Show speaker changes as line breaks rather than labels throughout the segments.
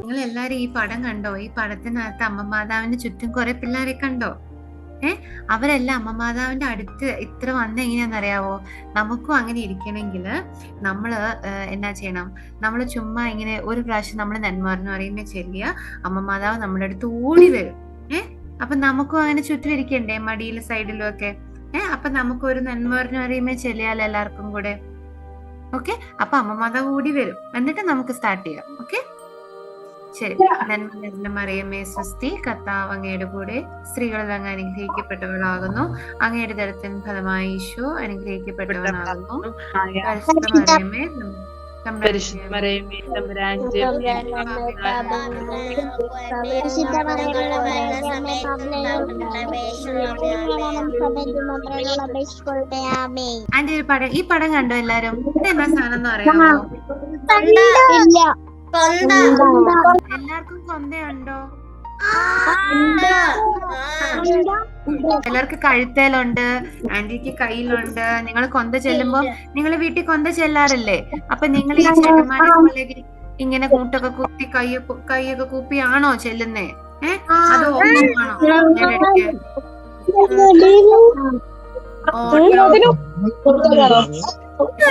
നിങ്ങൾ എല്ലാരും ഈ പടം കണ്ടോ? ഈ പടത്തിനകത്ത് അമ്മമാതാവിന്റെ ചുറ്റും കുറെ പിള്ളേരെ കണ്ടോ? ഏ? അവരെല്ലാം അമ്മമാതാവിന്റെ അടുത്ത് ഇത്ര വന്ന എങ്ങനെയാണെന്നറിയാവോ? നമുക്കും അങ്ങനെ ഇരിക്കണമെങ്കിൽ നമ്മൾ എന്നാ ചെയ്യണം? നമ്മൾ ചുമ്മാ ഇങ്ങനെ ഒരു പ്രാവശ്യം നമ്മൾ നന്മാർന്ന് പറയുമ്പോൾ ചെല്ലിയ അമ്മമാതാവ് നമ്മുടെ അടുത്ത് ഓടി വരും. ഏ? അപ്പൊ നമുക്കും അങ്ങനെ ചുറ്റും ഇരിക്കണ്ടേ മടിയിലും സൈഡിലും ഒക്കെ ഏഹ് അപ്പൊ നമുക്കൊരു നന്മാർന്ന് പറയുമ്പോൾ ചെല്ലിയാൽ എല്ലാവർക്കും കൂടെ ഓക്കെ അപ്പൊ അമ്മമാത കൂടി വരും. എന്നിട്ട് നമുക്ക് സ്റ്റാർട്ട് ചെയ്യാം. ഓക്കെ ശരി. നന്മ നിറഞ്ഞ മറിയമ്മേ സ്വസ്തി കർത്താവ് അങ്ങയുടെ കൂടെ സ്ത്രീകളിൽ അങ്ങ് അനുഗ്രഹിക്കപ്പെട്ടവളാകുന്നു. അങ്ങയുടെ തരത്തിൽ ഫലമായി ഈശോ അനുഗ്രഹിക്കപ്പെട്ടവളാകുന്നു മറിയമ്മേ
തമ്പുരാന്റെ
ആന്റി ഒരു പടം ഈ പടം കണ്ടോ എല്ലാരും? എന്താ സാധനം എന്ന് പറയാമോ? എല്ലാവർക്കും കൊന്തയുണ്ടോ? ചിലർക്ക് കഴുത്തേലുണ്ട് ആന്റിക്ക് കയ്യിലുണ്ട് നിങ്ങൾ കൊന്ത ചെല്ലുമ്പോ നിങ്ങൾ വീട്ടിൽ കൊന്ത ചെല്ലാറില്ലേ അപ്പൊ നിങ്ങൾ ഈ ചെടിമാരെ പോലെ ഇങ്ങനെ കൂട്ടൊക്കെ കുത്തി കൈ കൈയൊക്കെ കൂപ്പിയാണോ ചെല്ലുന്നേ ഏഹ് അതോ ഓട്ടോ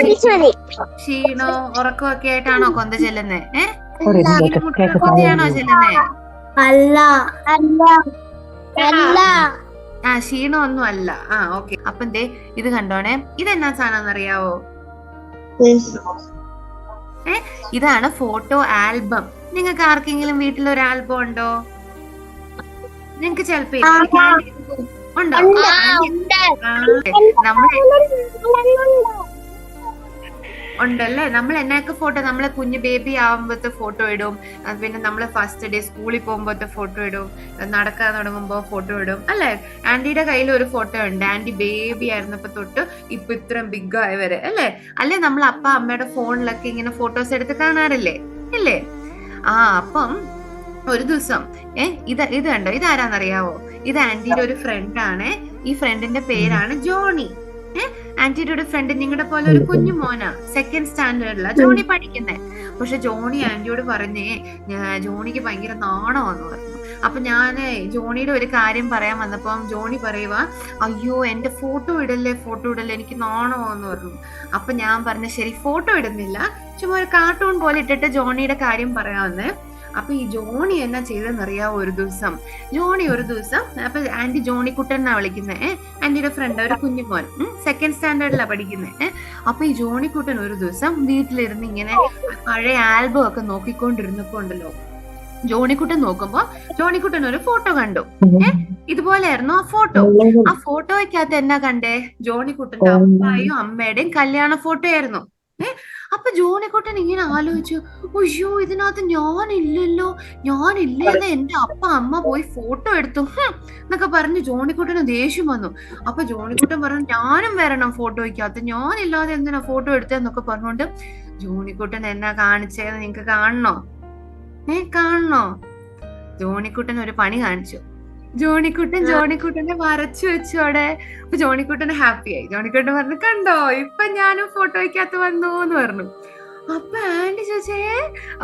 ക്ഷീണോ ഉറക്കമൊക്കെ ആയിട്ടാണോ കൊന്ത ചെല്ലുന്നേ ഏഹ് കുത്തിയാണോ ചെല്ലുന്നേ
അല്ല അല്ല അല്ല
ആ ക്ഷീണമൊന്നും അല്ല ആ ഓക്കെ. അപ്പൊ ദേ ഇത് കണ്ടോണേ. ഇതെന്നാ സാധനം അറിയാവോ ഏ ഇതാണ് ഫോട്ടോ ആൽബം. നിങ്ങൾക്ക് ആർക്കെങ്കിലും വീട്ടിൽ ഒരു ആൽബം ഉണ്ടോ? നിങ്ങക്ക് ചെലപ്പോ. ഉണ്ടോ? ആ, നമ്മളെ ഉണ്ടല്ലേ? നമ്മൾ എന്നൊക്കെ ഫോട്ടോ നമ്മളെ കുഞ്ഞു ബേബി ആവുമ്പോഴത്തെ ഫോട്ടോ ഇടും. പിന്നെ നമ്മൾ ഫസ്റ്റ് ഡേ സ്കൂളിൽ പോകുമ്പോഴത്തെ ഫോട്ടോ ഇടും. നടക്കാൻ തുടങ്ങുമ്പോൾ ഫോട്ടോ ഇടും. അല്ലേ? ആന്റിയുടെ കയ്യിൽ ഒരു ഫോട്ടോ ഉണ്ട്. ആന്റി ബേബി ആയിരുന്നപ്പോ തൊട്ട് ഇപ്പൊ ഇത്രയും ബിഗ് ആയവരെ. അല്ലേ? അല്ലേ? നമ്മൾ അപ്പ അമ്മയുടെ ഫോണിലൊക്കെ ഇങ്ങനെ ഫോട്ടോസ് എടുത്ത് കാണാറില്ലേ? അല്ലേ ആ അപ്പം ഒരു ദിവസം ഏ ഇത് ഇത് കണ്ടോ? ഇത് ആരാന്നറിയാവോ? ഇത് ആന്റിയുടെ ഒരു ഫ്രണ്ട് ആണ്. ഈ ഫ്രണ്ടിന്റെ പേരാണ് ജോണി. ആന്റിയുടെ ഫ്രണ്ട് നിങ്ങളുടെ പോലെ ഒരു കുഞ്ഞു മോനാ. സെക്കൻഡ് സ്റ്റാൻഡേർഡിലാ ജോണി പഠിക്കുന്നേ. പക്ഷെ ജോണി ആന്റിയോട് പറഞ്ഞേ ജോണിക്ക് ഭയങ്കര നാണമാന്ന് പറഞ്ഞു. അപ്പൊ ഞാൻ ജോണിയുടെ ഒരു കാര്യം പറയാൻ വന്നപ്പം ജോണി പറയുക അയ്യോ എന്റെ ഫോട്ടോ ഇടല്ലേ ഫോട്ടോ ഇടല്ലേ എനിക്ക് നാണമാന്ന് പറഞ്ഞു. അപ്പൊ ഞാൻ പറഞ്ഞ ശരി ഫോട്ടോ ഇടുന്നില്ല. ചുമ്മാ ഒരു കാർട്ടൂൺ പോലെ ഇട്ടിട്ട് ജോണിയുടെ കാര്യം പറയാമെന്ന് അപ്പൊ ഈ ജോണി എന്നാ ചെയ്തെന്നറിയാവോ ഒരു ദിവസം? ജോണി ഒരു ദിവസം അപ്പൊ ആന്റി ജോണി കുട്ടൻ എന്നാ വിളിക്കുന്നത് ആന്റിയുടെ ഫ്രണ്ട് ഒരു കുഞ്ഞുമോൻ. സെക്കൻഡ് സ്റ്റാൻഡേർഡിലാ പഠിക്കുന്നത് അപ്പൊ ഈ ജോണി കുട്ടൻ ഒരു ദിവസം വീട്ടിലിരുന്ന് ഇങ്ങനെ പഴയ ആൽബം ഒക്കെ നോക്കിക്കൊണ്ടിരുന്നപ്പോ ഉണ്ടല്ലോ. ജോണിക്കുട്ടൻ നോക്കുമ്പോ ജോണിക്കുട്ടൻ ഒരു ഫോട്ടോ കണ്ടു. ഏഹ് ഇതുപോലെയായിരുന്നു ആ ഫോട്ടോ ആ ഫോട്ടോയ്ക്കകത്ത് എന്നാ കണ്ടേ? ജോണിക്കുട്ടന്റെ അപ്പായും അമ്മയുടെയും കല്യാണ ഫോട്ടോ ആയിരുന്നു. ഏ അപ്പൊ ജോണിക്കുട്ടൻ ഇങ്ങനെ ആലോചിച്ചു അയ്യോ ഇതിനകത്ത് ഞാനില്ലല്ലോ ഇല്ലെന്ന് എന്റെ അപ്പ അമ്മ പോയി ഫോട്ടോ എടുത്തു. എന്നൊക്കെ പറഞ്ഞ് ജോണിക്കുട്ടന് ദേഷ്യം വന്നു. അപ്പൊ ജോണിക്കുട്ടൻ പറഞ്ഞു ഞാനും വരണം ഫോട്ടോയ്ക്കകത്ത് ഞാനില്ലാതെ എന്തിനാ ഫോട്ടോ എടുത്തതെന്നൊക്കെ പറഞ്ഞുകൊണ്ട് ജോണിക്കുട്ടൻ എന്നാ കാണിച്ചതെന്ന് നിങ്ങക്ക് കാണണോ? ഏ കാണണോ? ജോണിക്കുട്ടൻ ഒരു പണി കാണിച്ചു. ജോണിക്കുട്ടൻ ജോണിക്കുട്ടനെ വരച്ചു വെച്ചു അവിടെ. അപ്പൊ ജോണിക്കുട്ടന് ഹാപ്പിയായി ജോണിക്കുട്ടൻ പറഞ്ഞു കണ്ടോ ഇപ്പൊ ഞാനും ഫോട്ടോയ്ക്കകത്ത് വന്നു എന്ന് പറഞ്ഞു. അപ്പൊ ആന്റി ചോദിച്ചേ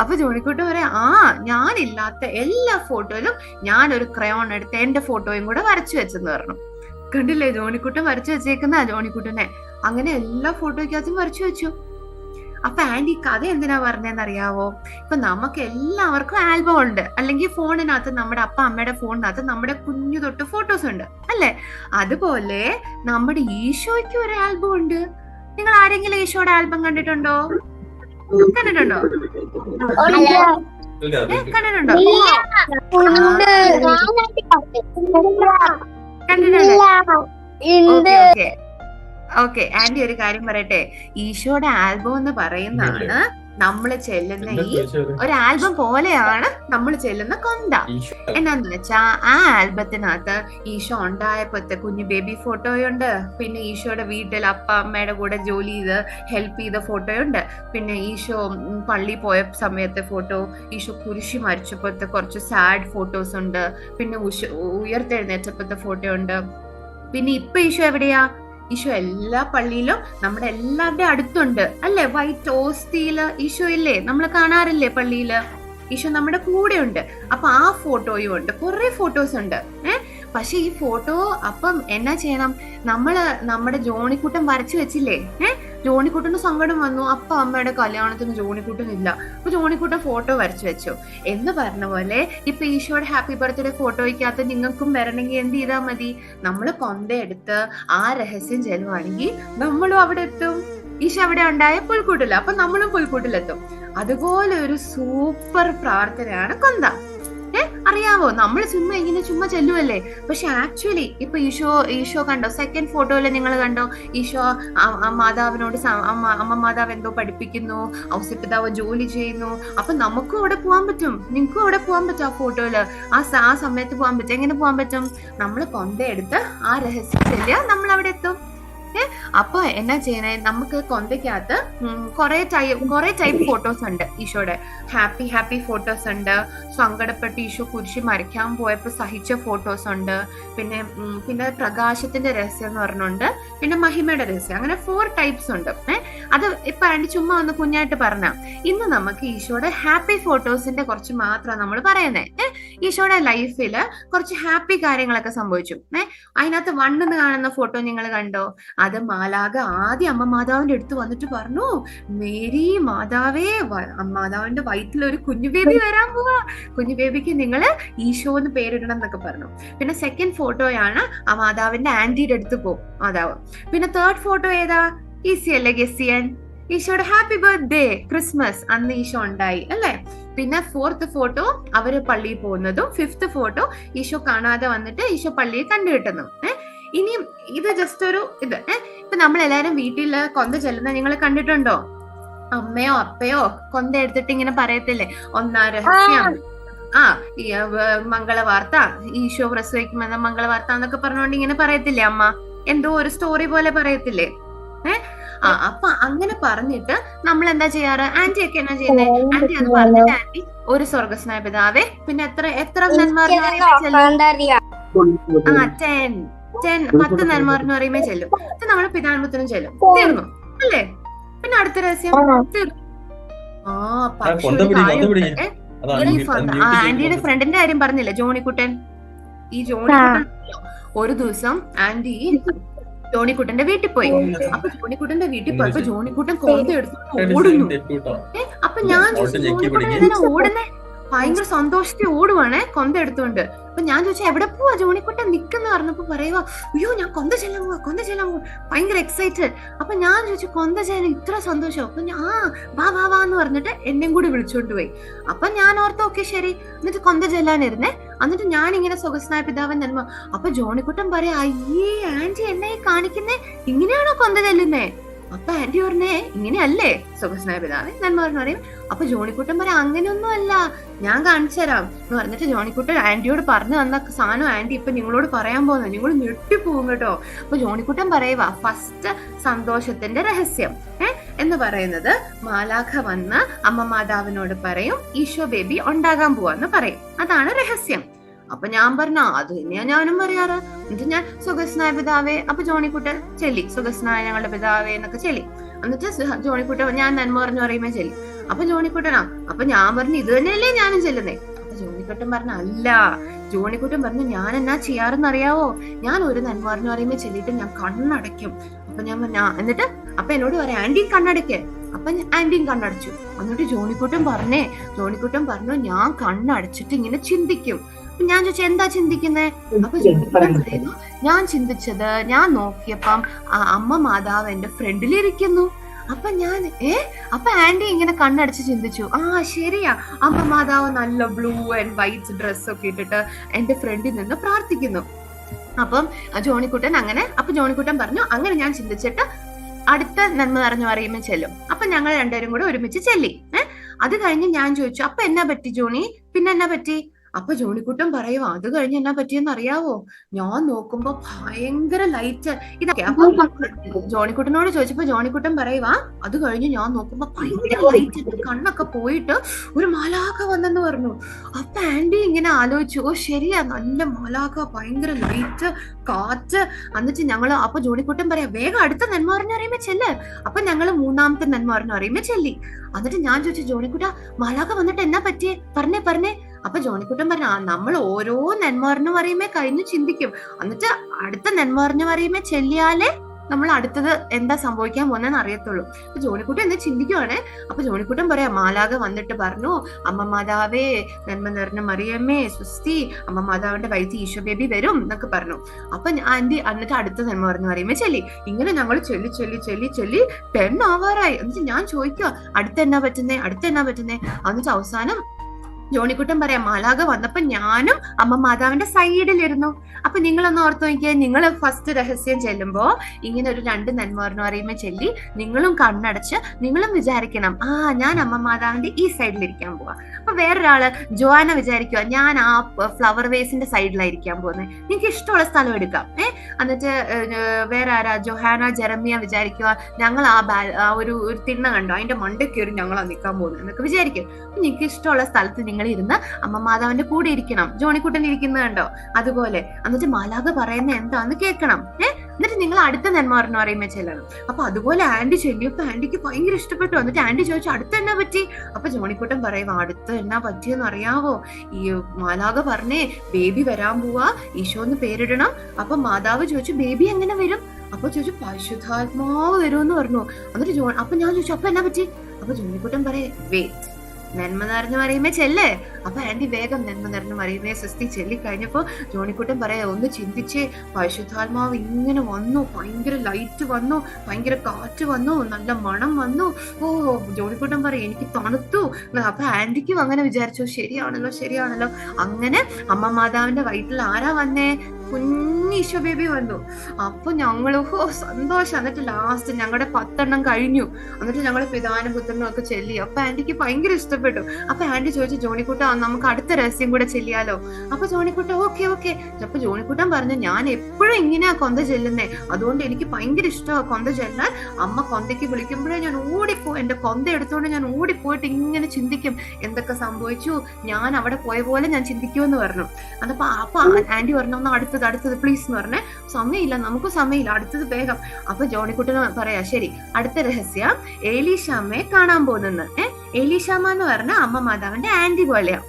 അപ്പൊ ജോണിക്കുട്ടൻ പറയാ ആ ഞാനില്ലാത്ത എല്ലാ ഫോട്ടോയിലും ഞാൻ ഒരു ക്രയോൺ എടുത്ത് എന്റെ ഫോട്ടോയും കൂടെ വരച്ചു വെച്ചെന്ന് പറഞ്ഞു. കണ്ടില്ലേ ജോണിക്കുട്ടൻ വരച്ചു വെച്ചേക്കുന്ന ജോണിക്കുട്ടനെ. അങ്ങനെ എല്ലാ ഫോട്ടോയ്ക്കകത്തും വരച്ചു വെച്ചു. അപ്പൊ ആന്റി കഥ എന്തിനാ പറഞ്ഞതെന്ന് അറിയാവോ ഇപ്പൊ നമുക്ക് എല്ലാവർക്കും ആൽബം ഉണ്ട്. അല്ലെങ്കിൽ ഫോണിനകത്ത് നമ്മുടെ അപ്പ അമ്മയുടെ ഫോണിനകത്ത് നമ്മുടെ കുഞ്ഞു തൊട്ട് ഫോട്ടോസ് ഉണ്ട്. അല്ലെ? അതുപോലെ നമ്മുടെ ഈശോയ്ക്ക് ഒരു ആൽബം ഉണ്ട്. നിങ്ങൾ ആരെങ്കിലും ഈശോയുടെ ആൽബം കണ്ടിട്ടുണ്ടോ? കണ്ടിട്ടുണ്ടോ? കണ്ടിട്ടുണ്ടോ? കണ്ടിട്ടുണ്ടോ? ഓക്കെ ആന്റി ഒരു കാര്യം പറയട്ടെ. ഈശോയുടെ ആൽബം എന്ന് പറയുന്നതാണ് നമ്മൾ ചെല്ലുന്ന ഈ ഒരു ആൽബം പോലെയാണ് നമ്മൾ ചെല്ലുന്ന കൊന്ത. എന്നാന്ന് വെച്ചാ ആ ആൽബത്തിനകത്ത് ഈശോ ഉണ്ടായപ്പോഴത്തെ കുഞ്ഞു ബേബി ഫോട്ടോയുണ്ട്. പിന്നെ ഈശോയുടെ വീട്ടിൽ അപ്പ അമ്മയുടെ കൂടെ ജോലി ചെയ്ത് ഹെൽപ്പ് ചെയ്ത ഫോട്ടോയുണ്ട്. പിന്നെ ഈശോ പള്ളി പോയ സമയത്തെ ഫോട്ടോ ഈശോ കുരിശി മരിച്ചപ്പോഴത്തെ കുറച്ച് സാഡ് ഫോട്ടോസ് ഉണ്ട്. പിന്നെ ഉയർത്തെഴുന്നേറ്റപ്പോഴത്തെ ഫോട്ടോ ഉണ്ട്. പിന്നെ ഇപ്പൊ ഈശോ എവിടെയാ? ഈശോ എല്ലാ പള്ളിയിലും നമ്മുടെ എല്ലാവരുടെ അടുത്തുണ്ട്. അല്ലെ? വൈറ്റ് ഓസ്തിയിൽ ഈശോ ഇല്ലേ? നമ്മൾ കാണാറില്ലേ പള്ളിയിൽ? ഈശോ നമ്മുടെ കൂടെ ഉണ്ട് അപ്പൊ ആ ഫോട്ടോയും ഉണ്ട്. കുറെ ഫോട്ടോസ് ഉണ്ട്. ഏഹ് പക്ഷെ ഈ ഫോട്ടോ അപ്പം എന്നാ ചെയ്യണം? നമ്മൾ നമ്മുടെ ജോണിക്കൂട്ടം വരച്ചു വെച്ചില്ലേ? ഏ? ജോണിക്കുട്ടന് സങ്കടം വന്നു. അപ്പ അമ്മയുടെ കല്യാണത്തിന് ജോണിക്കുട്ടൻ ഇല്ല അപ്പൊ ജോണിക്കുട്ടൻ ഫോട്ടോ വരച്ചു വെച്ചു. എന്ന് പറഞ്ഞ പോലെ ഇപ്പൊ ഈശോയുടെ ഹാപ്പി ബർത്ത്ഡേ ഫോട്ടോയ്ക്കകത്ത് നിങ്ങൾക്കും വരണമെങ്കിൽ എന്ത് ചെയ്താൽ മതി? നമ്മൾ കൊന്തയെടുത്ത് ആ രഹസ്യം ചെല്ലുവാണെങ്കിൽ നമ്മളും അവിടെ എത്തും. ഈശോ അവിടെ ഉണ്ടായ പുൽക്കൂട്ടില്ല അപ്പൊ നമ്മളും പുൽക്കൂട്ടിലെത്തും. അതുപോലെ ഒരു സൂപ്പർ പ്രാർത്ഥനയാണ് കൊന്ത. അറിയാവോ? നമ്മൾ ചുമ്മാ ഇങ്ങനെ ചുമ്മാ ചെല്ലുവല്ലേ? പക്ഷെ ആക്ച്വലി ഇപ്പൊ ഈശോ ഈശോ കണ്ടോ? സെക്കൻഡ് ഫോട്ടോയിൽ നിങ്ങൾ കണ്ടോ? ഈശോ മാതാവിനോട് അമ്മ അമ്മ മാതാവ് എന്തോ പഠിപ്പിക്കുന്നു ഔസപിതാവ് ജോലി ചെയ്യുന്നു. അപ്പൊ നമുക്കും അവിടെ പോകാൻ പറ്റും. നിങ്ങൾക്കും അവിടെ പോകാൻ പറ്റും ആ ഫോട്ടോയിൽ ആ ആ സമയത്ത് പോകാൻ പറ്റും. എങ്ങനെ പോകാൻ പറ്റും? നമ്മൾ കൊന്തയെടുത്ത് ആ രഹസ്യം ചെല്ലുക നമ്മൾ അവിടെ എത്തും. ഏ? അപ്പൊ എന്നാ ചെയ്യണേ? നമുക്ക് കൊന്തയ്ക്കകത്ത് കുറെ ടൈപ്പ് കുറെ ടൈപ്പ് ഫോട്ടോസ് ഉണ്ട് ഈശോയുടെ. ഹാപ്പി ഹാപ്പി ഫോട്ടോസ് ഉണ്ട്. സങ്കടപ്പെട്ട് ഈശോ കുരിശി മരിക്കാൻ പോയപ്പോൾ സഹിച്ച ഫോട്ടോസ് ഉണ്ട്. പിന്നെ പിന്നെ പ്രകാശത്തിന്റെ രഹസ്യം എന്ന് പറഞ്ഞുണ്ട്. പിന്നെ മഹിമയുടെ രഹസ്യം. അങ്ങനെ ഫോർ ടൈപ്സ് ഉണ്ട്. അത് ആന്റി ചുമ്മാ ഒന്ന് കുഞ്ഞായിട്ട് പറഞ്ഞ. ഇന്ന് നമുക്ക് ഈശോയുടെ ഹാപ്പി ഫോട്ടോസിന്റെ കുറച്ച് മാത്രം നമ്മൾ പറയുന്നേ. ഏ? ഈശോയുടെ ലൈഫിൽ കുറച്ച് ഹാപ്പി കാര്യങ്ങളൊക്കെ സംഭവിച്ചു. ഏ? അതിനകത്ത് വണ്ണെന്ന് കാണുന്ന ഫോട്ടോ നിങ്ങൾ കണ്ടോ? അത് മാലാക ആദ്യം അമ്മ മാതാവിന്റെ അടുത്ത് വന്നിട്ട് പറഞ്ഞു മേരി മാതാവേ മാതാവിന്റെ വയറ്റിൽ ഒരു കുഞ്ഞു ബേബി വരാൻ പോവാ. കുഞ്ഞു ബേബിക്ക് നിങ്ങൾ ഈശോ എന്ന് പേരിടണം എന്നൊക്കെ പറഞ്ഞു. പിന്നെ സെക്കൻഡ് ഫോട്ടോയാണ് ആ മാതാവിന്റെ ആന്റിയുടെ അടുത്ത് പോകും മാതാവ്. പിന്നെ തേർഡ് ഫോട്ടോ ഏതാ? ഈസി അല്ലേ ഗസ് ഈശോയുടെ ഹാപ്പി ബർത്ത്ഡേ ക്രിസ്മസ്. അന്ന് ഈശോ ഉണ്ടായി അല്ലേ? പിന്നെ ഫോർത്ത് ഫോട്ടോ അവർ പള്ളിയിൽ പോകുന്നതും ഫിഫ്ത്ത് ഫോട്ടോ ഈശോ കാണാതെ വന്നിട്ട് ഈശോ പള്ളിയെ കണ്ടുകിട്ടുന്നു ഏഹ് ഇനിയും ഇത് ജസ്റ്റ് ഒരു ഇത്. ഏഹ് ഇപ്പൊ നമ്മൾ എല്ലാരും വീട്ടിൽ കൊന്ത ചെല്ലുന്ന നിങ്ങൾ കണ്ടിട്ടുണ്ടോ? അമ്മയോ അപ്പയോ കൊന്ത എടുത്തിട്ട് ഇങ്ങനെ പറയത്തില്ലേ? ഒന്നാം രഹസ്യം. ആ മംഗളവാർത്ത ഈശോ പ്രസവിക്കുമെന്ന മംഗളവാർത്ത എന്നൊക്കെ പറഞ്ഞുകൊണ്ട് ഇങ്ങനെ പറയത്തില്ലേ അമ്മ? എന്തോ ഒരു സ്റ്റോറി പോലെ പറയത്തില്ലേ? ഏ? ആ അപ്പൊ അങ്ങനെ പറഞ്ഞിട്ട് നമ്മൾ എന്താ ചെയ്യാറ്? ആന്റി ഒക്കെ എന്നാ ചെയ്യുന്നത് ആന്റി അത് പറഞ്ഞിട്ട് ആന്റി ഒരു സ്വർഗസ്നായ പിതാവേ പിന്നെ എത്ര എത്ര നന്മാർ ആ ടെൻ ടെൻ പത്ത് നന്മാർന്ന് പറയുമ്പോ ചെല്ലും. അപ്പൊ നമ്മൾ പിതാമത്തിനും ചെല്ലും. തീർന്നു? അല്ലേ? പിന്നെ അടുത്ത രഹസ്യം? തീർന്നു? ആ പക്ഷേ ആന്റിയുടെ ഫ്രണ്ടിന്റെ കാര്യം പറഞ്ഞില്ലേ ജോണിക്കുട്ടൻ? ഈ ജോണിക്കുട്ടൻ ഒരു ദിവസം ആന്റി ജോണിക്കുട്ടന്റെ വീട്ടിൽ പോയി. അപ്പൊ ജോണിക്കുട്ടന്റെ വീട്ടിൽ പോയപ്പോ ജോണിക്കുട്ടൻ കോന്തി എടുത്തിട്ട് ഓടുന്നു. അപ്പൊ ഞാൻ ജോണിക്കുട്ടൻ ഓടുന്നേ. ഭയങ്കര സന്തോഷത്തിൽ ഓടുവാണേ കൊന്ത എടുത്തോണ്ട്. അപ്പൊ ഞാൻ ചോദിച്ചാൽ എവിടെ പോവാ ജോണിക്കുട്ടൻ? നിക്കുന്ന പറഞ്ഞപ്പോ പറയുക അയ്യോ ഞാൻ കൊന്ത ചെല്ലാൻ പോവാ കൊന്ത ചെല്ലാൻ പോവാ. ഭയങ്കര എക്സൈറ്റഡ് അപ്പൊ ഞാൻ ചോദിച്ചു കൊന്ത ചെയ്യാൻ ഇത്ര സന്തോഷം? അപ്പൊ ഞാൻ ആ വാ വാ വാ എന്ന് പറഞ്ഞിട്ട് എന്നെയും കൂടി വിളിച്ചോണ്ട് പോയി. അപ്പൊ ഞാൻ ഓർത്ത് ഓക്കെ ശരി. എന്നിട്ട് കൊന്ത ചെല്ലാനിരുന്നേ എന്നിട്ട് ഞാൻ ഇങ്ങനെ സുഖസ്നായ പിതാവൻ നന്മ അപ്പൊ ജോണിക്കുട്ടൻ പറയാ അയ്യേ ആന്റി എന്നെ കാണിക്കുന്നേ ഇങ്ങനെയാണോ കൊന്ത ചെല്ലുന്നേ അപ്പൊ ആന്റി പറഞ്ഞേ ഇങ്ങനെയല്ലേ? സുഖസ്നായ പിതാവേ. നന്മ പറഞ്ഞു പറയും അപ്പൊ ജോണിക്കുട്ടൻ പറയാം അങ്ങനെയൊന്നും അല്ല ഞാൻ കാണിച്ചു തരാം. എന്ന് പറഞ്ഞിട്ട് ജോണിക്കുട്ടൻ ആന്റിയോട് പറഞ്ഞു തന്ന സാധനം ആന്റി ഇപ്പൊ നിങ്ങളോട് പറയാൻ പോകുന്നത് നിങ്ങൾ ഞെട്ടിപ്പോകും കേട്ടോ. അപ്പൊ ജോണിക്കുട്ടൻ പറയുക ഫസ്റ്റ് സന്തോഷത്തിന്റെ രഹസ്യം. ഏഹ് എന്ന് പറയുന്നത് മാലാഖ വന്ന് അമ്മ മാതാവിനോട് പറയും ഈശോ ബേബി ഉണ്ടാകാൻ പോവാന്ന് പറയും. അതാണ് രഹസ്യം. അപ്പൊ ഞാൻ പറഞ്ഞ അത് തന്നെയാ ഞാനും പറയാറ്. എന്നിട്ട് ഞാൻ സുഖസ്നായ പിതാവേ അപ്പൊ ജോണിക്കുട്ടൻ ചെല്ലി. സുഖസ്നായ ഞങ്ങളുടെ പിതാവേ എന്നൊക്കെ ചെല്ലി. എന്നിട്ട് ജോണിക്കുട്ടൻ ഞാൻ നന്മ പറഞ്ഞു പറയുമ്പോ ചെല്ലി. അപ്പൊ ജോണിക്കുട്ടനാ അപ്പൊ ഞാൻ പറഞ്ഞു ഇത് തന്നെയല്ലേ ഞാനും ചെല്ലുന്നേ? അപ്പൊ ജോണിക്കുട്ടൻ പറഞ്ഞ അല്ല. ജോണിക്കുട്ടൻ പറഞ്ഞു ഞാൻ എന്നാ ചെയ്യാറെന്ന് അറിയാവോ ഞാൻ ഒരു നന്മ പറഞ്ഞു പറയുമ്പോ ചെല്ലിട്ട് ഞാൻ കണ്ണടയ്ക്കും. അപ്പൊ ഞാൻ പറഞ്ഞ എന്നിട്ട്? അപ്പൊ എന്നോട് പറയാം ആന്റി കണ്ണടയ്ക്ക്. അപ്പൊ ആന്റിയും കണ്ണടച്ചു. എന്നിട്ട് ജോണിക്കുട്ടൻ പറഞ്ഞേ ജോണിക്കുട്ടൻ പറഞ്ഞു ഞാൻ കണ്ണടച്ചിട്ട് ഇങ്ങനെ ചിന്തിക്കും. ഞാൻ ചോദിച്ചു എന്താ ചിന്തിക്കുന്നേ? അപ്പൊ പറയുന്നു ഞാൻ ചിന്തിച്ചത് ഞാൻ നോക്കിയപ്പം ആ അമ്മ മാതാവ് എന്റെ ഫ്രണ്ടിലിരിക്കുന്നു. അപ്പൊ ഞാൻ ഏ? അപ്പൊ ആന്റി ഇങ്ങനെ കണ്ണടച്ച് ചിന്തിച്ചു ആ ശരിയാ. അമ്മ മാതാവ് നല്ല ബ്ലൂ ആൻഡ് വൈറ്റ് ഡ്രസ് ഒക്കെ ഇട്ടിട്ട് എന്റെ ഫ്രണ്ടിൽ നിന്ന് പ്രാർത്ഥിക്കുന്നു. അപ്പം ജോണിക്കുട്ടൻ അങ്ങനെ അപ്പൊ ജോണിക്കുട്ടൻ പറഞ്ഞു അങ്ങനെ ഞാൻ ചിന്തിച്ചിട്ട് അടുത്ത നന്മ നിറഞ്ഞു പറയുമ്പോൾ ചെല്ലും. അപ്പൊ ഞങ്ങൾ രണ്ടുപേരും കൂടെ ഒരുമിച്ച് ചെല്ലി. ഏഹ് അത് കഴിഞ്ഞ് ഞാൻ ചോദിച്ചു അപ്പൊ എന്നാ പറ്റി ജോണി? പിന്നെ എന്നാ പറ്റി? അപ്പൊ ജോണിക്കുട്ടൻ പറയുവോ അത് കഴിഞ്ഞ് എന്നാ പറ്റിയെന്ന് അറിയാവോ? ഞാൻ നോക്കുമ്പോ ഭയങ്കര ലൈറ്റ് ഇതൊക്കെ. അപ്പൊ ജോണിക്കുട്ടനോട് ചോദിച്ചപ്പോ ജോണിക്കുട്ടൻ പറയുവാ അത് കഴിഞ്ഞ് ഞാൻ നോക്കുമ്പോ ഭയങ്കര ലൈറ്റ് കണ്ണൊക്കെ പോയിട്ട് ഒരു മലാക്ക വന്നെന്ന് പറഞ്ഞു. അപ്പൊ ആന്റി ഇങ്ങനെ ആലോചിച്ചു ഓ ശരിയാ നല്ല മലാക്ക ഭയങ്കര ലൈറ്റ് കാറ്റ്. എന്നിട്ട് ഞങ്ങൾ അപ്പൊ ജോണിക്കുട്ടൻ പറയാ വേഗം അടുത്ത നെന്മാറിനെ അറിയുമ്പോ ചെല്ല്. അപ്പൊ ഞങ്ങൾ മൂന്നാമത്തെ നെന്മാറിനെ അറിയുമ്പോ ചെല്ലി. എന്നിട്ട് ഞാൻ ചോദിച്ചു ജോണിക്കുട്ട മാലാഖ വന്നിട്ട് എന്നാ പറ്റിയേ? പറഞ്ഞേ പറഞ്ഞേ. അപ്പൊ ജോണിക്കുട്ടൻ പറഞ്ഞു നമ്മൾ ഓരോ നെന്മാറിന് പറയുമ്പോ കഴിഞ്ഞു ചിന്തിക്കും. എന്നിട്ട് അടുത്ത നെന്മാറിന് പറയുമ്പോ ചെല്ലിയാലേ നമ്മൾ അടുത്തത് എന്താ സംഭവിക്കാൻ പോകുന്നതെന്ന് അറിയത്തുള്ളൂ. അപ്പൊ ജോണിക്കുട്ടൻ എന്നെ ചിന്തിക്കുവാണേ. അപ്പൊ ജോണിക്കുട്ടൻ പറയാ മാലാക വന്നിട്ട് പറഞ്ഞു അമ്മ മാതാവേ നന്മ നിറഞ്ഞ മറിയമ്മേ സുസ്തി അമ്മ മാതാവിന്റെ വൈദ്യ ഈശോ ബേബി വരും എന്നൊക്കെ പറഞ്ഞു. അപ്പൊ ആന്റി എന്നിട്ട് അടുത്ത നന്മ പറഞ്ഞു പറയുമ്പോ ചെല്ലി ഇങ്ങനെ ഞങ്ങൾ ചൊല്ലി ചൊല്ലി ചൊല്ലി ചൊല്ലി ടെൻ ആവാറായി എന്നിട്ട് ഞാൻ ചോദിക്കുക അടുത്ത എന്നാ പറ്റുന്നേ അടുത്ത എന്നാ പറ്റുന്നേ? എന്നിട്ട് അവസാനം ജോണിക്കുട്ടൻ പറയാം മാലാക വന്നപ്പോ ഞാനും അമ്മ മാതാവിന്റെ സൈഡിലിരുന്നു. അപ്പൊ നിങ്ങളൊന്ന് ഓർത്ത് നോക്കിയാൽ നിങ്ങൾ ഫസ്റ്റ് രഹസ്യം ചെല്ലുമ്പോ ഇങ്ങനെ ഒരു രണ്ട് നന്മർന്ന് പറയുമ്പോൾ ചെല്ലി നിങ്ങളും കണ്ണടച്ച് നിങ്ങളും വിചാരിക്കണം ആ ഞാൻ അമ്മ മാതാവിന്റെ ഈ സൈഡിലിരിക്കാൻ പോവാ. അപ്പൊ വേറൊരാൾ ജോന വിചാരിക്കുക ഞാൻ ആ ഫ്ലവർ വേസിന്റെ സൈഡിലായിരിക്കാൻ പോകുന്നത് നിങ്ങൾക്ക് ഇഷ്ടമുള്ള സ്ഥലം എടുക്കാം. ഏഹ് എന്നിട്ട് വേറെ ആരാ ജൊഹാന ജെറമിയ വിചാരിക്കുക ഞങ്ങൾ ആ ബാ ഒരു തിണ്ണ കണ്ടോ അതിന്റെ മണ്ടേ ഒരു ഞങ്ങളാ നിൽക്കാൻ പോകുന്നത് എന്നൊക്കെ വിചാരിക്കും. നിങ്ങൾക്ക് ഇഷ്ടമുള്ള സ്ഥലത്ത് നിങ്ങൾ ഇരുന്ന് അമ്മ മാതാവിന്റെ കൂടെ ഇരിക്കണം. ജോണിക്കുട്ടൻ ഇരിക്കുന്നത് കണ്ടോ? അതുപോലെ. എന്നിട്ട് മാലാഖ പറയുന്ന എന്താന്ന് കേൾക്കണം. ഏഹ് എന്നിട്ട് നിങ്ങൾ അടുത്ത നന്മാറിന് പറയുമ്പോൾ ചെല്ലണം. അപ്പൊ അതുപോലെ ആന്റി ചൊല്ലിയപ്പോ ആന്റിക്ക് ഭയങ്കര ഇഷ്ടപ്പെട്ടു. എന്നിട്ട് ആന്റി ചോദിച്ചു അടുത്ത എന്നാ പറ്റി? അപ്പൊ ജോണിക്കുട്ടൻ പറയും അടുത്ത എന്നാ പറ്റിയെന്ന് അറിയാവോ? ഈ മാലാഖ പറഞ്ഞേ ബേബി വരാൻ പോവാ. ഈശോ എന്ന് പേരിടണം. അപ്പൊ മാതാവ് ചോദിച്ചു ബേബി എങ്ങനെ വരും? അപ്പൊ ചോദിച്ചു പരിശുദ്ധാത്മാവ് വരുമെന്ന് പറഞ്ഞു. എന്നിട്ട് ജോ അപ്പൊ ഞാൻ ചോദിച്ചു അപ്പൊ എന്നാ പറ്റി? അപ്പൊ ജോണിക്കുട്ടൻ പറയേ വെയിറ്റ്. നന്മ നിറഞ്ഞു മറിയുമേ ചെല്ലേ? അപ്പൊ ആന്റി വേഗം നന്മ നിറഞ്ഞു മറിയുമേ സ്വസ്തി ചെല്ലിക്കഴിഞ്ഞപ്പോ ജോണിക്കുട്ടൻ പറയാ ഒന്ന് ചിന്തിച്ചേ പരിശുദ്ധാത്മാവ് ഇങ്ങനെ വന്നു ഭയങ്കര ലൈറ്റ് വന്നു ഭയങ്കര കാറ്റ് വന്നു നല്ല മണം വന്നു. ഓ ജോണിക്കുട്ടൻ പറയാ എനിക്ക് തണുത്തു. അപ്പൊ ആന്റിക്കും അങ്ങനെ വിചാരിച്ചു ശരിയാണല്ലോ ശരിയാണല്ലോ. അങ്ങനെ അമ്മ മാതാവിന്റെ വയറ്റിൽ ആരാ വന്നേ? കുഞ്ഞ് ഈശോ ബേബി വന്നു. അപ്പൊ ഞങ്ങൾ സന്തോഷം. എന്നിട്ട് ലാസ്റ്റ് ഞങ്ങളുടെ പത്തെണ്ണം കഴിഞ്ഞു. എന്നിട്ട് ഞങ്ങൾ പിതാനും പുത്രനും ഒക്കെ ചെല്ലി. അപ്പൊ ആന്റിക്ക് ഭയങ്കര ഇഷ്ടപ്പെട്ടു. അപ്പൊ ആന്റി ചോദിച്ചു ജോണിക്കുട്ട നമുക്ക് അടുത്ത രഹസ്യം കൂടെ ചെല്ലിയാലോ? അപ്പൊ ജോണിക്കുട്ട ഓക്കെ ഓക്കെ. അപ്പൊ ജോണിക്കുട്ടൻ പറഞ്ഞു ഞാൻ എപ്പോഴും ഇങ്ങനെയാ കൊന്ത ചെല്ലുന്നേ. അതുകൊണ്ട് എനിക്ക് ഭയങ്കര ഇഷ്ടമാണ് കൊന്ത ചെല്ലാൻ. അമ്മ കൊന്തയ്ക്ക് വിളിക്കുമ്പോഴേ ഞാൻ ഓടിപ്പോ എന്റെ കൊന്ത എടുത്തോണ്ട് ഞാൻ ഓടിപ്പോയിട്ട് ഇങ്ങനെ ചിന്തിക്കും എന്തൊക്കെ സംഭവിച്ചു. ഞാൻ അവിടെ പോയ പോലെ ഞാൻ ചിന്തിക്കുമെന്ന് പറഞ്ഞു. അതപ്പോ അപ്പൊ ആന്റി പറഞ്ഞു ഒന്ന് അടുത്തത് അടുത്തത് പ്ലീസ് എന്ന് പറഞ്ഞ സമയമില്ല നമുക്ക് സമയമില്ല. അടുത്തത് വേഗം. അപ്പൊ ജോണിക്കുട്ടന് പറയാ ശരി അടുത്ത രഹസ്യം ഏലീഷാമ്മയെ കാണാൻ പോകുന്നെന്ന് ഏഹ് ഏലീഷാമ്മ എന്ന് പറഞ്ഞ അമ്മ മാതാവിന്റെ ആന്റി പോലെയാ.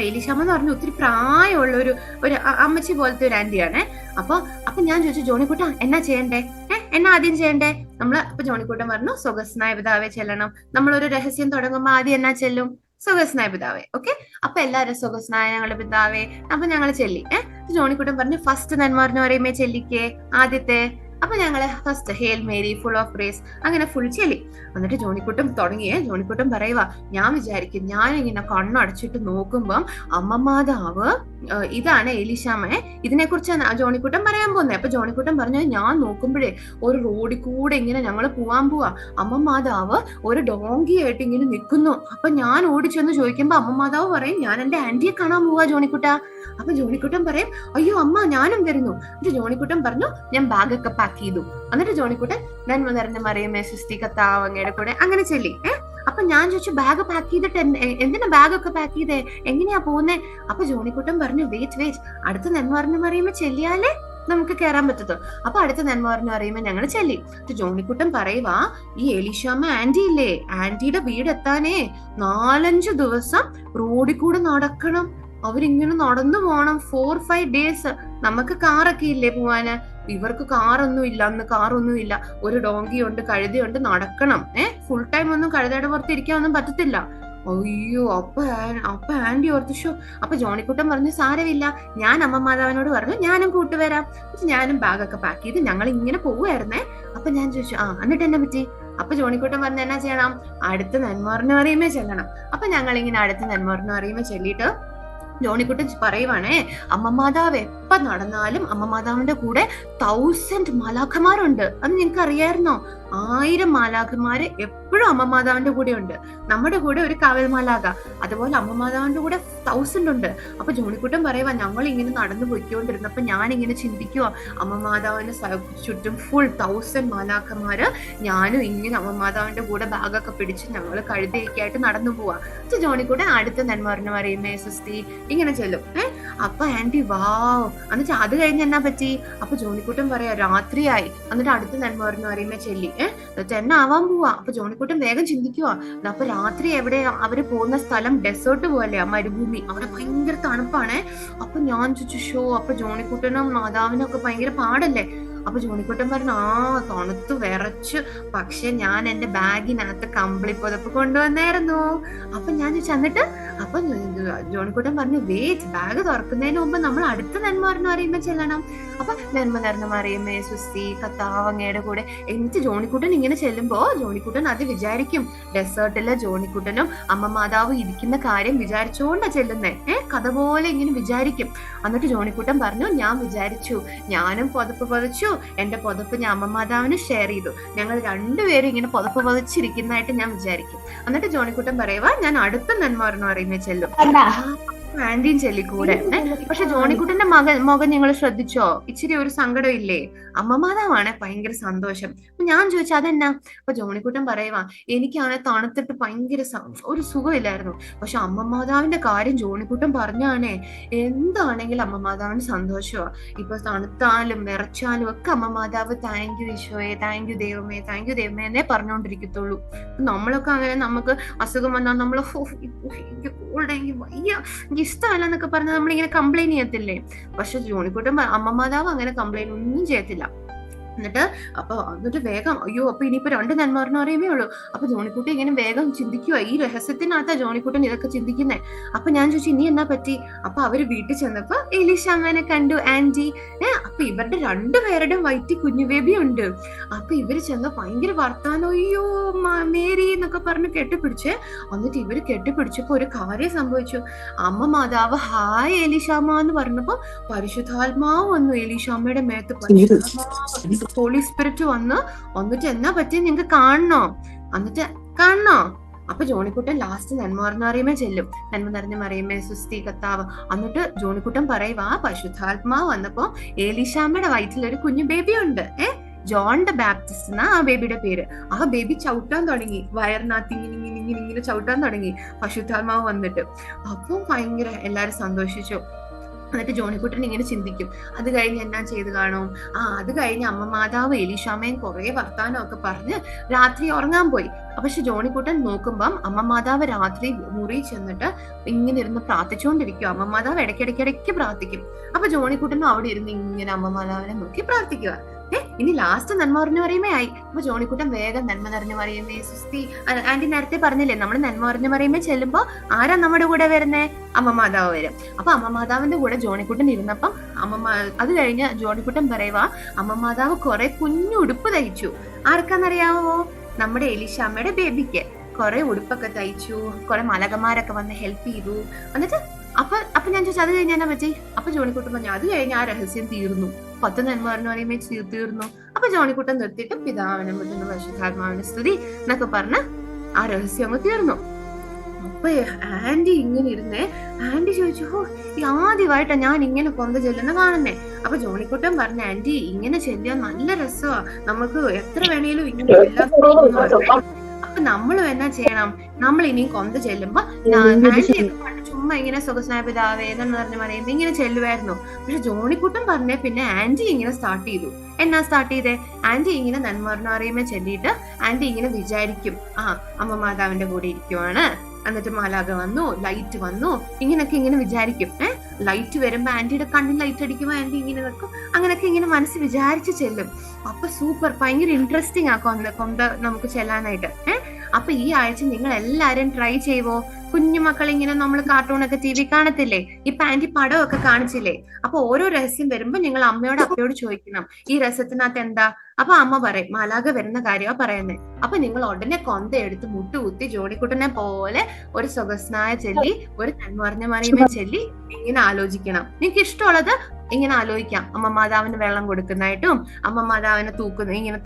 ഏലീഷാമ്മ എന്ന് പറഞ്ഞ ഒത്തിരി പ്രായമുള്ള ഒരു ഒരു അമ്മച്ചി പോലത്തെ ഒരു ആന്റിയാണ് അപ്പൊ അപ്പൊ ഞാൻ ചോദിച്ചു ജോണിക്കുട്ട എന്നാ ചെയ്യണ്ടേ? ഏഹ് എന്നാ ആദ്യം ചെയ്യണ്ടേ? നമ്മൾ അപ്പൊ ജോണിക്കുട്ടൻ പറഞ്ഞു സ്വഗസ്നായ പിതാവെ ചെല്ലണം. നമ്മളൊരു രഹസ്യം തുടങ്ങുമ്പോ ആദ്യം എന്നാ ചെല്ലും? സ്വഗസ്നായ പിതാവേ ഓക്കെ അപ്പൊ എല്ലാരും സ്വഗസ്നായ ഞങ്ങളുടെ പിതാവേ അപ്പൊ ഞങ്ങൾ ചെല്ലി ഏഹ് ജോണിക്കുട്ടൻ പറഞ്ഞു ഫസ്റ്റ് നന്മാർന്ന് പറയുമ്പോ ചെല്ലിക്കേ ആദ്യത്തെ അപ്പൊ ഞങ്ങൾ first hail Mary full of grace അങ്ങനെ ഫുൾ ചെല്ലി. എന്നിട്ട് ജോണിക്കുട്ടും തുടങ്ങിയേ ജോണിക്കുട്ടും പറയുക ഞാൻ വിചാരിക്കും ഞാൻ ഇങ്ങനെ കണ്ണടച്ചിട്ട് നോക്കുമ്പം അമ്മമാതാവ് ഇതാണ് ഇതിനെ കുറിച്ചാണ് ജോണിക്കുട്ടൻ പറയാൻ പോകുന്നത് അപ്പൊ ജോണിക്കുട്ടൻ പറഞ്ഞു ഞാൻ നോക്കുമ്പോഴേ ഒരു റോഡിൽ കൂടെ ഇങ്ങനെ ഞങ്ങൾ പോവാൻ പോവാ. അമ്മമാതാവ് ഒരു ഡോങ്കി ആയിട്ട് ഇങ്ങനെ നിൽക്കുന്നു അപ്പൊ ഞാൻ ഓടിച്ചെന്ന് ചോദിക്കുമ്പോ അമ്മമാതാവ് പറയും ഞാൻ എന്റെ ആന്റിയെ കാണാൻ പോവാ ജോണിക്കുട്ട. അപ്പൊ ജോണിക്കുട്ടൻ പറയും അയ്യോ അമ്മ ഞാനും വരുന്നു. എന്നിട്ട് ജോണിക്കുട്ടൻ പറഞ്ഞു ഞാൻ ബാഗൊക്കെ പാക്ക് ചെയ്തു. എന്നിട്ട് ജോണിക്കുട്ടൻ നന്മ നിറഞ്ഞ മറിയമേ സുസ്തി കത്താവ് അങ്ങയുടെ കൂടെ അങ്ങനെ ചെല്ലി. ഏഹ് അപ്പൊ ഞാൻ ചോദിച്ചു ബാഗ് പാക്ക് ചെയ്തിട്ട് എന്തിനാ ബാഗ് ഒക്കെ പാക്ക് ചെയ്തേ? എങ്ങനെയാ പോകുന്നേ അപ്പൊ ജോണിക്കുട്ടൻ പറഞ്ഞു വെയിറ്റ് വെയിറ്റ് അടുത്ത നന്മ പറയുമ്പോ ചെല്ലിയാലേ നമുക്ക് കയറാൻ പറ്റത്തു അപ്പൊ അടുത്ത നന്മ പറഞ്ഞു പറയുമ്പോ ഞങ്ങൾ ചെല്ലി. ജോണിക്കുട്ടൻ പറയുവാ ഈ എലിശാമ ആന്റി ഇല്ലേ? ആന്റിയുടെ വീട് എത്താനേ. നാലഞ്ചു ദിവസം റോഡിൽ കൂടെ നടക്കണം. അവരിങ്ങനെ നടന്നു പോണം. ഫോർ ഫൈവ് ഡേയ്സ് നമുക്ക് കാറൊക്കെ ഇല്ലേ പോവാന്? ഇവർക്ക് കാറൊന്നും ഇല്ല അന്ന് കാറൊന്നും ഇല്ല. ഒരു ഡോങ്കിയുണ്ട് കഴുതയുണ്ട് നടക്കണം. ഏ? ഫുൾ ടൈം ഒന്നും കഴുതയുടെ പുറത്ത് ഇരിക്കാനൊന്നും പറ്റത്തില്ല. അയ്യോ അപ്പ അപ്പ ആന്റി ഓർത്തു ഷോ അപ്പൊ ജോണിക്കുട്ടൻ പറഞ്ഞു സാരമില്ല. ഞാൻ അമ്മ മാതാവിനോട് പറഞ്ഞു ഞാനും കൂട്ടുവരാം. ഞാനും ബാഗൊക്കെ പാക്ക് ചെയ്ത് ഞങ്ങൾ ഇങ്ങനെ പോവുമായിരുന്നേ അപ്പൊ ഞാൻ ചോദിച്ചു ആ എന്നിട്ട് എന്നെ പറ്റി? അപ്പൊ ജോണിക്കുട്ടൻ പറഞ്ഞ എന്നാ ചെയ്യണം? അടുത്ത നന്മറിന് അറിയുമേ ചെല്ലണം. അപ്പൊ ഞങ്ങൾ ഇങ്ങനെ അടുത്ത നന്മറിന് അറിയുമേ ചെല്ലിയിട്ട് ജോണിക്കുട്ടൻ പറയുവാണേ അമ്മ മാതാവ് എപ്പ നടന്നാലും അമ്മ മാതാവിന്റെ കൂടെ തൗസൻഡ് മലാഖമാരുണ്ട്. അത് നിങ്ങൾക്ക് അറിയായിരുന്നോ ആയിരം മാലാഖമാര് എപ്പോഴും അമ്മ മാതാവിന്റെ കൂടെ ഉണ്ട് നമ്മുടെ കൂടെ ഒരു കാവൽ മാലാഖ അതുപോലെ അമ്മ മാതാവിന്റെ കൂടെ തൗസൻഡ് ഉണ്ട്. അപ്പൊ ജോണിക്കുട്ടൻ പറയുവാ ഞങ്ങൾ ഇങ്ങനെ നടന്നു പോയിക്കൊണ്ടിരുന്നപ്പോ ഞാൻ ഇങ്ങനെ ചിന്തിക്കുക അമ്മ മാതാവിന് ചുറ്റും ഫുൾ തൗസൻഡ് മാലാഖമാര് ഞാനും ഇങ്ങനെ അമ്മ മാതാവിന്റെ കൂടെ ബാഗൊക്കെ പിടിച്ച് ഞങ്ങൾ കഴുതയൊക്കെ ആയിട്ട് നടന്നു പോവാ. അപ്പൊ ജോണിക്കുട്ടൻ അടുത്ത നന്മറിന് പറയുമേ സുസ്തി ഇങ്ങനെ ചെല്ലും. ഏഹ് അപ്പൊ ആന്റി വാവ്. എന്നുവെച്ചാ അത് കഴിഞ്ഞ് എന്നാ പറ്റി? അപ്പൊ ജോണിക്കുട്ടൻ പറയാ രാത്രിയായി. എന്നിട്ട് അടുത്ത നന്മറിന് പറയുമ്പോ ചെല്ലി. ഏഹ് എന്നിട്ട് ആവാൻ പോവാ. അപ്പൊ ജോണിക്കുട്ടൻ വേഗം ചിന്തിക്കുക അപ്പൊ രാത്രി എവിടെ അവർ പോകുന്ന സ്ഥലം ഡെസേർട്ട് പോലെയാ മരുഭൂമി? അവിടെ ഭയങ്കര തണുപ്പാണ്. അപ്പൊ ഞാൻ ചോദിച്ചു ഷോ അപ്പൊ ജോണിക്കുട്ടനും മാതാവിനും ഒക്കെ ഭയങ്കര പാടല്ലേ? അപ്പൊ ജോണിക്കുട്ടൻ പറഞ്ഞു ആ തണുത്ത് വിറച്ചു. പക്ഷെ ഞാൻ എന്റെ ബാഗിനകത്ത് കമ്പിളി പുതപ്പ് കൊണ്ടുവന്നായിരുന്നു. അപ്പൊ ഞാൻ ചോദിച്ചു എന്നിട്ട്? അപ്പൊ ജോണിക്കുട്ടൻ പറഞ്ഞു വേറ്റ് ബാഗ് തുറക്കുന്നതിന് മുമ്പ് നമ്മൾ അടുത്ത നന്മാരെന്ന് പറയുമ്പോൾ പറയുമ്പോ ചെല്ലണം. അപ്പൊ നന്മ നരണം മറിയമ്മേ സുസ്തി കത്താവങ്ങയുടെ കൂടെ എന്നിട്ട് ജോണിക്കുട്ടൻ ഇങ്ങനെ ചെല്ലുമ്പോ ജോണിക്കുട്ടൻ അത് വിചാരിക്കും. ഡെസേർട്ടിലെ ജോണിക്കുട്ടനും അമ്മ മാതാവ് ഇരിക്കുന്ന കാര്യം വിചാരിച്ചോണ്ടാ ചെല്ലുന്നേ. ഏ കഥ പോലെ ഇങ്ങനെ വിചാരിക്കും. എന്നിട്ട് ജോണിക്കുട്ടൻ പറഞ്ഞു ഞാൻ വിചാരിച്ചു. ഞാനും പുതപ്പ് പതിച്ചു. എന്റെ പുതപ്പ് ഞാൻ അമ്മ മാതാവിന് ഷെയർ ചെയ്തു. ഞങ്ങൾ രണ്ടുപേരും ഇങ്ങനെ പുതപ്പ് പതിച്ചിരിക്കുന്നതായിട്ട് ഞാൻ വിചാരിക്കും. എന്നിട്ട് ജോണിക്കുട്ടൻ പറയുവാ ഞാൻ അടുത്ത നന്മ എന്ന് പറയുന്നത് ചെല്ലും ആന്റിയും ചെല്ലി കൂടെ ഏ? പക്ഷെ ജോണിക്കുട്ടന്റെ മകൻ മകൻ നിങ്ങൾ ശ്രദ്ധിച്ചോ ഇച്ചിരി ഒരു സങ്കടം ഇല്ലേ അമ്മമാതാവാണ് ഭയങ്കര സന്തോഷം അപ്പൊ ഞാൻ ചോദിച്ചു അതെന്നാ അപ്പൊ ജോണിക്കുട്ടൻ പറയുവാ എനിക്കാണെ തണുത്തിട്ട് ഭയങ്കര ഒരു സുഖമില്ലായിരുന്നു പക്ഷെ അമ്മമാതാവിന്റെ കാര്യം ജോണിക്കുട്ടൻ പറഞ്ഞാണേ എന്താണെങ്കിലും അമ്മമാതാവിന് സന്തോഷമാ ഇപ്പൊ തണുത്താലും വിറച്ചാലും ഒക്കെ അമ്മമാതാവ് താങ്ക് യു ഈശോയെ താങ്ക് യു ദൈവമേ താങ്ക് യു ദൈവമേ എന്നേ പറഞ്ഞുകൊണ്ടിരിക്കത്തുള്ളൂ നമ്മളൊക്കെ അങ്ങനെ നമുക്ക് അസുഖം വന്നാൽ നമ്മൾ വയ്യ ഇഷ്ടമല്ല എന്നൊക്കെ പറഞ്ഞ് നമ്മളിങ്ങനെ കംപ്ലൈന്റ് ചെയ്യത്തില്ലേ? പക്ഷെ ജോണിക്കുട്ടൻ അമ്മമാതാവ് അങ്ങനെ കംപ്ലൈന്റ് ഒന്നും ചെയ്യത്തില്ല. എന്നിട്ട് അപ്പൊ എന്നിട്ട് വേഗം അയ്യോ അപ്പൊ ഇനിയിപ്പോ രണ്ട് നന്മാരെന്ന് പറയുമേ ഉള്ളൂ. അപ്പൊ ജോണിക്കുട്ടി ഇങ്ങനെ വേഗം ചിന്തിക്കുക ഈ രഹസ്യത്തിനകത്താ ജോണിക്കുട്ടൻ ഇതൊക്കെ ചിന്തിക്കുന്നേ. അപ്പൊ ഞാൻ ചോദിച്ചു ഇനി എന്നാ പറ്റി? അപ്പൊ അവർ വീട്ടിൽ ചെന്നപ്പോ എലിശാമനെ കണ്ടു ആന്റി. ഏ അപ്പൊ ഇവരുടെ രണ്ടുപേരുടെയും വയറ്റി കുഞ്ഞു ബേബി ഉണ്ട്. അപ്പൊ ഇവർ ചെന്ന് ഭയങ്കര വർത്താനം അയ്യോ മേരി എന്നൊക്കെ പറഞ്ഞ് കെട്ടിപ്പിടിച്ച് എന്നിട്ട് ഇവർ കെട്ടിപ്പിടിച്ചപ്പോ ഒരു കാര്യം സംഭവിച്ചു. അമ്മ മാതാവ് ഹായ് എലിശാമ എന്ന് പറഞ്ഞപ്പോ പരിശുദ്ധാത്മാവ് വന്നു. എലിശാമയുടെ മേത്ത് പരിശുദ്ധാത്മാവ് ഹോളി സ്പിരിറ്റ് വന്ന് വന്നിട്ട് എന്നാ പറ്റി നിങ്ങക്ക് കാണണോ? എന്നിട്ട് കാണണോ? അപ്പൊ ജോണിക്കുട്ടൻ ലാസ്റ്റ് നന്മ പറഞ്ഞ അറിയുമേ ചെല്ലും. നന്മ നിറഞ്ഞ മറിയുമേ സുസ്തി കത്താവ് എന്നിട്ട് ജോണിക്കുട്ടൻ പറയുക ആ പശുദ്ധാത്മാവ് വന്നപ്പോ ഏലിശാമ്മയുടെ വയറ്റിൽ ഒരു കുഞ്ഞു ബേബി ഉണ്ട്. ജോൺ ജോണിന്റെ ബാപ്റ്റിസ്റ്റ് എന്നാ ആ ബേബിയുടെ പേര്. ആ ബേബി ചവിട്ടാൻ തുടങ്ങി. വയറിനകത്ത് ഇങ്ങനെ ഇങ്ങനെ ചവിട്ടാൻ തുടങ്ങി. പശുദ്ധാത്മാവ് വന്നിട്ട്. അപ്പൊ ഭയങ്കര എല്ലാരും സന്തോഷിച്ചു. എന്നിട്ട് ജോണിക്കുട്ടൻ ഇങ്ങനെ ചിന്തിക്കും. അത് കഴിഞ്ഞ് എന്നാ ചെയ്ത് കാണും? ആ അത് കഴിഞ്ഞ് അമ്മ മാതാവ് എലിഷാമയും കുറെ വർത്താനം ഒക്കെ പറഞ്ഞ് രാത്രി ഉറങ്ങാൻ പോയി. പക്ഷെ ജോണിക്കുട്ടൻ നോക്കുമ്പം അമ്മ മാതാവ് രാത്രി മുറി ചെന്നിട്ട് ഇങ്ങനെ ഇരുന്ന് പ്രാർത്ഥിച്ചുകൊണ്ടിരിക്കും അമ്മ മാതാവ് ഇടയ്ക്കിടയ്ക്കിടയ്ക്ക് പ്രാർത്ഥിക്കും. അപ്പൊ ജോണിക്കുട്ടനും അവിടെ ഇരുന്ന് ഇങ്ങനെ അമ്മ മാതാവിനെ നോക്കി പ്രാർത്ഥിക്കുക ഇനി ലാസ്റ്റ് നന്മ പറഞ്ഞു പറയുമേ ആയി. അപ്പൊ ജോണിക്കുട്ടൻ വേഗം നന്മ നിറഞ്ഞു പറയുമേ സുസ്തി ആന്റി നേരത്തെ പറഞ്ഞില്ലേ നമ്മൾ നന്മ പറഞ്ഞു പറയുമേ ചെല്ലുമ്പോ ആരാ നമ്മുടെ കൂടെ വരുന്നേ? അമ്മ മാതാവ് വരും. അപ്പൊ അമ്മ മാതാവിന്റെ കൂടെ ജോണിക്കുട്ടൻ ഇരുന്നപ്പം അമ്മ അത് കഴിഞ്ഞ് ജോണിക്കുട്ടൻ പറയുവാ അമ്മ മാതാവ് കുറെ കുഞ്ഞു ഉടുപ്പ് തയ്ച്ചു. ആർക്കാന്നറിയാവോ? നമ്മുടെ എലിശാമ്മയുടെ ബേബിക്ക്. കുറെ ഉടുപ്പൊക്കെ തയ്ച്ചു കുറെ മലകമാരൊക്കെ വന്ന് ഹെൽപ്പ് ചെയ്തു. എന്നിട്ട് അപ്പൊ അപ്പൊ ഞാൻ ചോദിച്ചു അത് കഴിഞ്ഞാൽ പറ്റി? അപ്പൊ ജോണിക്കുട്ടൻ പറഞ്ഞു അത് കഴിഞ്ഞ് ആ രഹസ്യം തീർന്നു. പത്ത് നന്മ പറഞ്ഞു പറയുമ്പോ തീ- തീർന്നു അപ്പൊ ജോണിക്കുട്ടൻ നിർത്തിയിട്ട് പിതാവിനും പറ്റുന്ന പരിശുദ്ധാത്മാവിന്റെ സ്തുതി എന്നൊക്കെ പറഞ്ഞ് ആ രഹസ്യം അങ്ങ് തീർന്നു. അപ്പൊ ആന്റി ഇങ്ങനെ ഇരുന്നേ ആന്റി ചോദിച്ചു ഓ ഈ ആദ്യമായിട്ടാ ഞാൻ ഇങ്ങനെ കൊന്ത ചെല്ലുന്ന കാണുന്നേ. അപ്പൊ ജോണിക്കുട്ടൻ പറഞ്ഞ ആന്റി ഇങ്ങനെ ചെല്ലിയാൽ നല്ല രസമാ നമുക്ക് എത്ര വേണേലും ഇങ്ങനെ ചെല്ലാൻ. അപ്പൊ നമ്മളും എന്നാ ചെയ്യണം? നമ്മൾ ഇനിയും കൊന്ത ചെല്ലുമ്പോ ആന്റി ചുമ്മാ ഇങ്ങനെ സുഖസ്നായ പിതാവേ എന്ന് പറഞ്ഞ പറയുമ്പോ ഇങ്ങനെ ചെല്ലുമായിരുന്നു പക്ഷെ ജോണിക്കുട്ടൻ പറഞ്ഞേ പിന്നെ ആന്റി ഇങ്ങനെ സ്റ്റാർട്ട് ചെയ്തു. എന്നാ സ്റ്റാർട്ട് ചെയ്തേ? ആന്റി ഇങ്ങനെ നന്മറിഞ്ഞ അറിയുമ്പോ ചെല്ലിയിട്ട് ആന്റി ഇങ്ങനെ വിചാരിക്കും ആ അമ്മ മാതാവിന്റെ കൂടെ ഇരിക്കുവാണ്. എന്നിട്ട് മാലാക വന്നു ലൈറ്റ് വന്നു. ഇങ്ങനൊക്കെ ഇങ്ങനെ വിചാരിക്കും. ഏഹ് ലൈറ്റ് വരുമ്പോ ആന്റിയുടെ കണ്ണിൽ ലൈറ്റ് അടിക്കുമ്പോ ആന്റി ഇങ്ങനെ നിൽക്കും അങ്ങനെയൊക്കെ ഇങ്ങനെ മനസ്സ് വിചാരിച്ച് ചെല്ലും. അപ്പൊ സൂപ്പർ ഭയങ്കര ഇൻട്രസ്റ്റിംഗ് ആ കൊന്ത കൊന്ത നമുക്ക് ചെല്ലാനായിട്ട്. ഏഹ് അപ്പൊ ഈ ആഴ്ച നിങ്ങൾ എല്ലാരും ട്രൈ ചെയ്യുവോ കുഞ്ഞുമക്കൾ ഇങ്ങനെ നമ്മൾ കാർട്ടൂണൊക്കെ ടി വി കാണത്തില്ലേ? ഇപ്പൊ ആന്റി പടമൊക്കെ കാണിച്ചില്ലേ? അപ്പൊ ഓരോ രഹസ്യം വരുമ്പോ നിങ്ങൾ അമ്മയോട് അപ്പയോട് ചോദിക്കണം. ഈ രഹസ്യത്തിനകത്ത് എന്താ? അപ്പൊ അമ്മ പറയും മാലാക വരുന്ന കാര്യമാ പറയുന്നത് അപ്പൊ നിങ്ങൾ ഉടനെ കൊന്ത എടുത്ത് മുട്ടുകുത്തി ജോഡിക്കുട്ടനെ പോലെ ഒരു സ്വഗസ്നായ ചെല്ലി ഒരു തന്മറിഞ്ഞ മറിയുമേ ചെല്ലി ഇങ്ങനെ ആലോചിക്കണം. നിങ്ങൾക്ക് ഇഷ്ടമുള്ളത് ഇങ്ങനെ ആലോചിക്കാം. അമ്മ മാതാവിന് വെള്ളം കൊടുക്കുന്നതായിട്ടും അമ്മ മാതാവിനെ തൂക്കുന്ന ഇങ്ങനെ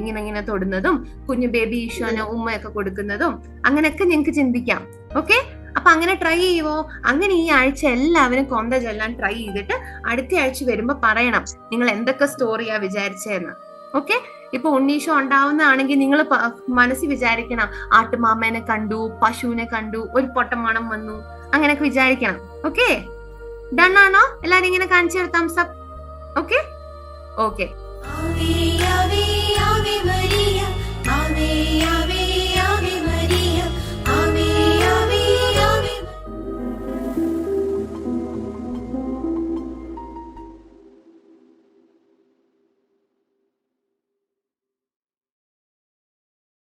ഇങ്ങനെ ഇങ്ങനെ തൊടുന്നതും കുഞ്ഞു ബേബി ഈശോന് ഉമ്മയൊക്കെ കൊടുക്കുന്നതും അങ്ങനെയൊക്കെ നിങ്ങൾക്ക് ചിന്തിക്കാം. ഓക്കെ? അപ്പൊ അങ്ങനെ ട്രൈ ചെയ്യുവോ? അങ്ങനെ ഈ ആഴ്ച എല്ലാവരും കൊന്ത ചൊല്ലാൻ ട്രൈ ചെയ്തിട്ട് അടുത്ത ആഴ്ച വരുമ്പോ പറയണം നിങ്ങൾ എന്തൊക്കെ സ്റ്റോറിയാ വിചാരിച്ചതെന്ന് ഓക്കെ? ഇപ്പൊ ഉണ്ണീഷോ ഉണ്ടാവുന്നതാണെങ്കിൽ നിങ്ങൾ മനസ്സിൽ വിചാരിക്കണം ആട്ടുമാമേനെ കണ്ടു പശുവിനെ കണ്ടു ഒരു പൊട്ടമണം വന്നു അങ്ങനെയൊക്കെ വിചാരിക്കണം. ഓക്കെ? ഡൺ ആണോ? എല്ലാരും ഇങ്ങനെ കാണിച്ചു തരാം thumbs up okay okay
Ave Ave Ave Maria Ave Ave